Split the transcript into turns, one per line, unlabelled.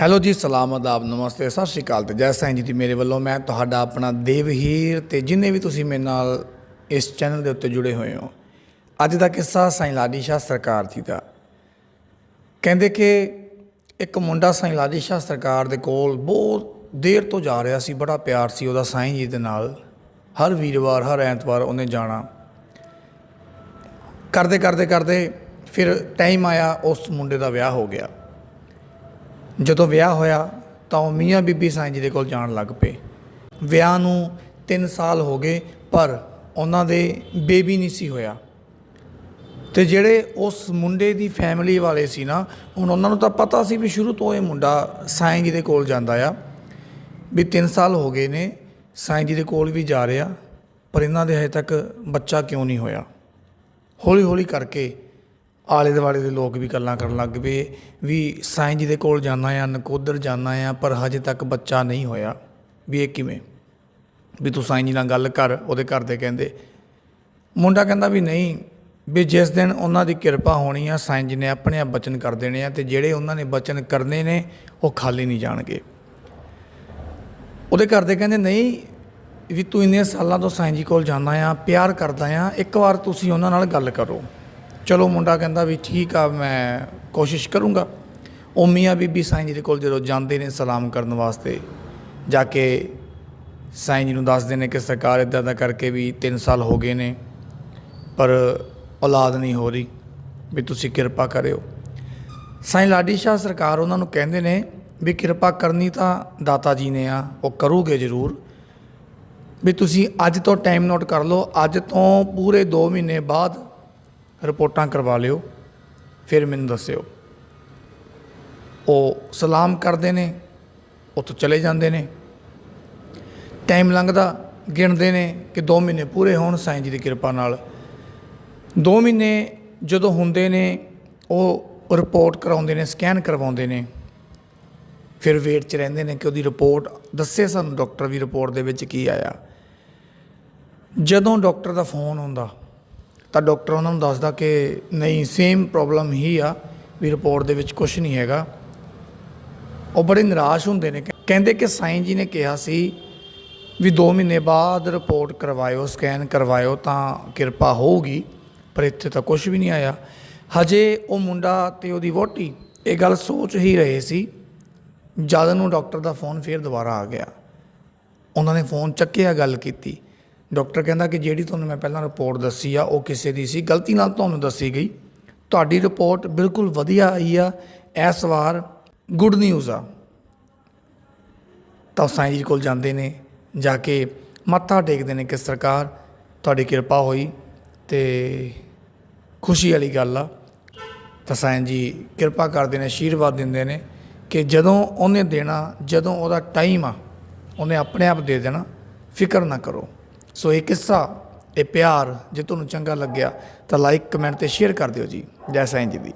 Hello ਜੀ, ਸਲਾਮ ਆਦਾਬ, ਨਮਸਤੇ, ਸਤਿ ਸ਼੍ਰੀ ਅਕਾਲ ਤੇ ਜੈ ਸਾਈਂ ਜੀ ਦੀ ਮੇਰੇ ਵੱਲੋਂ ਮੈਂ ਤੁਹਾਡਾ ਆਪਣਾ ਦੇਵਹੀਰ ਤੇ ਜਿੰਨੇ ਵੀ ਤੁਸੀਂ ਮੇਰੇ ਨਾਲ ਇਸ ਚੈਨਲ ਦੇ ਉੱਤੇ ਜੁੜੇ ਹੋਏ ਹੋ, ਅੱਜ ਦਾ ਕਿੱਸਾ ਸਾਈਂ ਲਾਡੀ ਸ਼ਾਹ ਸਰਕਾਰ ਜੀ ਦਾ। ਕਹਿੰਦੇ ਕਿ ਇੱਕ ਮੁੰਡਾ ਸਾਈਂ ਲਾਡੀ ਸ਼ਾਹ ਸਰਕਾਰ ਦੇ ਕੋਲ ਬਹੁਤ ਦੇਰ ਤੋਂ ਜਾ ਰਿਹਾ ਸੀ, ਬੜਾ ਪਿਆਰ ਸੀ ਉਹਦਾ ਸਾਈਂ ਜੀ ਦੇ ਨਾਲ। ਹਰ ਵੀਰਵਾਰ, ਹਰ ਐਤਵਾਰ ਉਹਨੇ ਜਾਣਾ। ਕਰਦੇ ਕਰਦੇ ਕਰਦੇ ਫਿਰ ਟਾਈਮ ਆਇਆ, ਉਸ ਮੁੰਡੇ ਦਾ ਵਿਆਹ ਹੋ ਗਿਆ। ਜਦੋਂ ਵਿਆਹ ਹੋਇਆ ਤਾਂ ਉਹ ਮੀਆਂ ਬੀਬੀ ਸਾਈਂ ਜੀ ਦੇ ਕੋਲ ਜਾਣ ਲੱਗ ਪਏ। ਵਿਆਹ ਨੂੰ 3 ਸਾਲ ਹੋ ਗਏ, ਪਰ ਉਹਨਾਂ ਦੇ ਬੇਬੀ ਨਹੀਂ ਸੀ ਹੋਇਆ। ਤੇ ਜਿਹੜੇ ਉਸ ਮੁੰਡੇ ਦੀ ਫੈਮਿਲੀ ਵਾਲੇ ਸੀ ਨਾ, ਹੁਣ ਉਹਨਾਂ ਨੂੰ ਤਾਂ ਪਤਾ ਸੀ ਵੀ ਸ਼ੁਰੂ ਤੋਂ ਇਹ ਮੁੰਡਾ ਸਾਈਂ ਜੀ ਦੇ ਕੋਲ ਜਾਂਦਾ ਆ। ਵੀ 3 ਸਾਲ ਹੋ ਗਏ ਨੇ, ਸਾਈਂ ਜੀ ਦੇ ਕੋਲ ਵੀ ਜਾ ਰਿਹਾ, ਪਰ ਇਹਨਾਂ ਦੇ ਹਜੇ ਤੱਕ ਬੱਚਾ ਕਿਉਂ ਨਹੀਂ ਹੋਇਆ। ਹੌਲੀ ਹੌਲੀ ਕਰਕੇ ਆਲੇ ਦੁਆਲੇ ਦੇ ਲੋਕ ਵੀ ਗੱਲਾਂ ਕਰਨ ਲੱਗ ਪਏ ਵੀ ਸਾਈਂ ਜੀ ਦੇ ਕੋਲ ਜਾਣਾ ਆ, ਨਕੋਦਰ ਜਾਣਾ ਆ, ਪਰ ਹਜੇ ਤੱਕ ਬੱਚਾ ਨਹੀਂ ਹੋਇਆ। ਵੀ ਇਹ ਕਿਵੇਂ? ਵੀ ਤੂੰ ਸਾਈਂ ਜੀ ਨਾਲ ਗੱਲ ਕਰ, ਉਹਦੇ ਘਰ ਦੇ ਕਹਿੰਦੇ, ਮੁੰਡਾ ਕਹਿੰਦਾ ਵੀ ਨਹੀਂ, ਵੀ ਜਿਸ ਦਿਨ ਉਹਨਾਂ ਦੀ ਕਿਰਪਾ ਹੋਣੀ ਆ, ਸਾਈਂ ਜੀ ਨੇ ਆਪਣੇ ਆਪ ਬਚਨ ਕਰ ਦੇਣੇ ਆ ਤੇ ਜਿਹੜੇ ਉਹਨਾਂ ਨੇ ਬਚਨ ਕਰਨੇ ਨੇ, ਉਹ ਖਾਲੀ ਨਹੀਂ ਜਾਣਗੇ। ਉਹਦੇ ਘਰ ਦੇ ਕਹਿੰਦੇ, ਨਹੀਂ, ਵੀ ਤੂੰ ਇੰਨੇ ਸਾਲਾਂ ਤੋਂ ਸਾਈਂ ਜੀ ਕੋਲ ਜਾਂਦਾ ਆ, ਪਿਆਰ ਕਰਦਾ ਆ, ਇੱਕ ਵਾਰ ਤੁਸੀਂ ਉਹਨਾਂ ਨਾਲ ਗੱਲ ਕਰੋ। ਚਲੋ ਮੁੰਡਾ ਕਹਿੰਦਾ ਵੀ ਠੀਕ ਆ, ਮੈਂ ਕੋਸ਼ਿਸ਼ ਕਰੂੰਗਾ। ਉਹ ਮੀਆਂ ਬੀਬੀ ਸਾਈਂ ਜੀ ਦੇ ਕੋਲ ਜਦੋਂ ਜਾਂਦੇ ਨੇ ਸਲਾਮ ਕਰਨ ਵਾਸਤੇ, ਜਾ ਕੇ ਸਾਈਂ ਜੀ ਨੂੰ ਦੱਸਦੇ ਨੇ ਕਿ ਸਰਕਾਰ ਇਦਾਂ ਦਾ ਕਰਕੇ ਵੀ 3 ਸਾਲ ਹੋ ਗਏ ਨੇ, ਪਰ ਔਲਾਦ ਨਹੀਂ ਹੋ ਰਹੀ, ਵੀ ਤੁਸੀਂ ਕਿਰਪਾ ਕਰਿਓ। ਸਾਈਂ ਲਾਡੀ ਸ਼ਾਹ ਸਰਕਾਰ ਉਹਨਾਂ ਨੂੰ ਕਹਿੰਦੇ ਨੇ ਵੀ ਕਿਰਪਾ ਕਰਨੀ ਤਾਂ ਦਾਤਾ ਜੀ ਨੇ ਆ, ਉਹ ਕਰੂਗੇ ਜ਼ਰੂਰ। ਵੀ ਤੁਸੀਂ ਅੱਜ ਤੋਂ ਟਾਈਮ ਨੋਟ ਕਰ ਲਓ, ਅੱਜ ਤੋਂ ਪੂਰੇ 2 ਮਹੀਨੇ ਬਾਅਦ ਰਿਪੋਰਟਾਂ ਕਰਵਾ ਲਿਓ, ਫਿਰ ਮੈਨੂੰ ਦੱਸਿਓ। ਉਹ ਸਲਾਮ ਕਰਦੇ ਨੇ, ਉੱਥੋਂ ਚਲੇ ਜਾਂਦੇ ਨੇ। ਟਾਈਮ ਲੰਘਦਾ, ਗਿਣਦੇ ਨੇ ਕਿ 2 ਮਹੀਨੇ ਪੂਰੇ ਹੋਣ ਸਾਈਂ ਜੀ ਦੀ ਕਿਰਪਾ ਨਾਲ। 2 ਮਹੀਨੇ ਜਦੋਂ ਹੁੰਦੇ ਨੇ, ਉਹ ਰਿਪੋਰਟ ਕਰਾਉਂਦੇ ਨੇ, ਸਕੈਨ ਕਰਵਾਉਂਦੇ ਨੇ। ਫਿਰ ਵੇਟ 'ਚ ਰਹਿੰਦੇ ਨੇ ਕਿ ਉਹਦੀ ਰਿਪੋਰਟ ਦੱਸੇ ਸਾਨੂੰ, ਡਾਕਟਰ ਵੀ ਰਿਪੋਰਟ ਦੇ ਵਿੱਚ ਕੀ ਆਇਆ। ਜਦੋਂ ਡਾਕਟਰ ਦਾ ਫੋਨ ਆਉਂਦਾ ਤਾਂ ਡਾਕਟਰ ਉਹਨਾਂ ਨੂੰ ਦੱਸਦਾ ਕਿ ਨਹੀਂ ਸੇਮ ਪ੍ਰੋਬਲਮ ਹੀ ਆ, ਵੀ ਰਿਪੋਰਟ ਦੇ ਵਿੱਚ ਕੁਝ ਨਹੀਂ ਹੈਗਾ। ਉਹ ਬੜੇ ਨਿਰਾਸ਼ ਹੁੰਦੇ ਨੇ। ਕਹਿੰਦੇ ਕਿ ਸਾਈਂ ਜੀ ਨੇ ਕਿਹਾ ਸੀ ਵੀ 2 ਮਹੀਨੇ ਬਾਅਦ ਰਿਪੋਰਟ ਕਰਵਾਇਓ ਸਕੈਨ ਕਰਵਾਇਓ ਤਾਂ ਕਿਰਪਾ ਹੋਊਗੀ, ਪਰ ਇੱਥੇ ਤਾਂ ਕੁਝ ਵੀ ਨਹੀਂ ਆਇਆ। ਹਜੇ ਉਹ ਮੁੰਡਾ ਤੇ ਉਹਦੀ ਵੋਟੀ ਇਹ ਗੱਲ ਸੋਚ ਹੀ ਰਹੇ ਸੀ। ਜਦ ਨੂੰ ਡਾਕਟਰ ਦਾ ਫੋਨ ਫੇਰ ਦੁਬਾਰਾ ਆ ਗਿਆ। ਉਹਨਾਂ ਨੇ ਫੋਨ ਚੱਕਿਆ, ਗੱਲ ਕੀਤੀ। ਡਾਕਟਰ ਕਹਿੰਦਾ ਕਿ ਜਿਹੜੀ ਤੁਹਾਨੂੰ ਮੈਂ ਪਹਿਲਾਂ ਰਿਪੋਰਟ ਦੱਸੀ ਆ, ਉਹ ਕਿਸੇ ਦੀ ਸੀ, ਗਲਤੀ ਨਾਲ ਤੁਹਾਨੂੰ ਦੱਸੀ ਗਈ। ਤੁਹਾਡੀ ਰਿਪੋਰਟ ਬਿਲਕੁਲ ਵਧੀਆ ਆਈ ਆ, ਇਸ ਵਾਰ ਗੁੱਡ ਨਿਊਜ਼ ਆ। ਤਾਂ ਸਾਈਂ ਜੀ ਕੋਲ ਜਾਂਦੇ ਨੇ, ਜਾ ਕੇ ਮੱਥਾ ਟੇਕਦੇ ਨੇ ਕਿ ਸਰਕਾਰ, ਤੁਹਾਡੀ ਕਿਰਪਾ ਹੋਈ ਤੇ ਖੁਸ਼ੀ ਵਾਲੀ ਗੱਲ ਆ। ਤਾਂ ਸਾਈਂ ਜੀ ਕਿਰਪਾ ਕਰਦੇ ਨੇ ਆਸ਼ੀਰਵਾਦ ਦਿੰਦੇ ਨੇ ਕਿ ਜਦੋਂ ਉਹਨੇ ਦੇਣਾ, ਜਦੋਂ ਉਹਦਾ ਟਾਈਮ ਆ, ਉਹਨੇ ਆਪਣੇ ਆਪ ਦੇ ਦੇਣਾ, ਫਿਕਰ ਨਾ ਕਰੋ। ਸੋ ਇਹ ਕਿੱਸਾ, ਇਹ ਪਿਆਰ ਜੇ ਤੁਹਾਨੂੰ ਚੰਗਾ ਲੱਗਿਆ ਤਾਂ ਲਾਈਕ ਕਮੈਂਟ ਤੇ ਸ਼ੇਅਰ ਕਰ ਦਿਓ ਜੀ। ਜੈ ਸਾਈਂ ਜੀ ਦੀ।